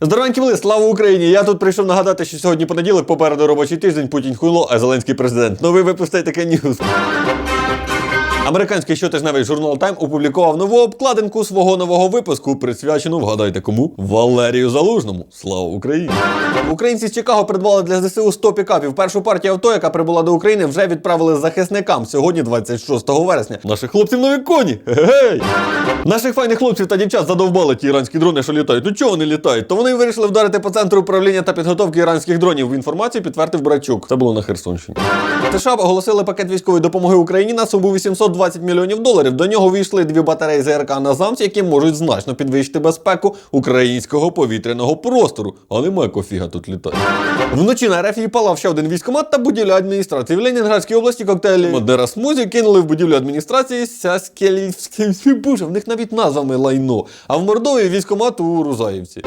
Здоровенькі були, слава Україні! Я тут прийшов нагадати, що сьогодні понеділок, попереду робочий тиждень, Путін хуйло, а Зеленський президент. Новий випустить таке ньюс. Американський щотижневий журнал Time опублікував нову обкладинку свого нового випуску, присвячену, вгадайте кому, Валерію Залужному. Слава Україні! Українці з Чикаго придбали для ЗСУ 100 пікапів. Першу партію авто, яка прибула до України, вже відправили захисникам сьогодні, 26 вересня. Наших хлопців нові коні! Гей! Наших файних хлопців та дівчат задовбали ті іранські дрони, що літають. Ну чого вони літають? То вони вирішили вдарити по центру управління та підготовки іранських дронів. Інформацію підтвердив Брачук. Це було на Херсонщині. США оголосили пакет військової допомоги Україні на суму 820 мільйонів доларів. До нього війшли дві батареї ЗРК на замці, які можуть значно підвищити безпеку українського повітряного простору. А немає кофіга тут літати. Вночі на РФ палав ще один військомат та будівля адміністрації. В Ленінградській області коктейлі Мадера Смузі кинули в будівлю адміністрації Сяскелівський. Боже, в них навіть назвами лайно. А в Мордові військомат у Рузаївці.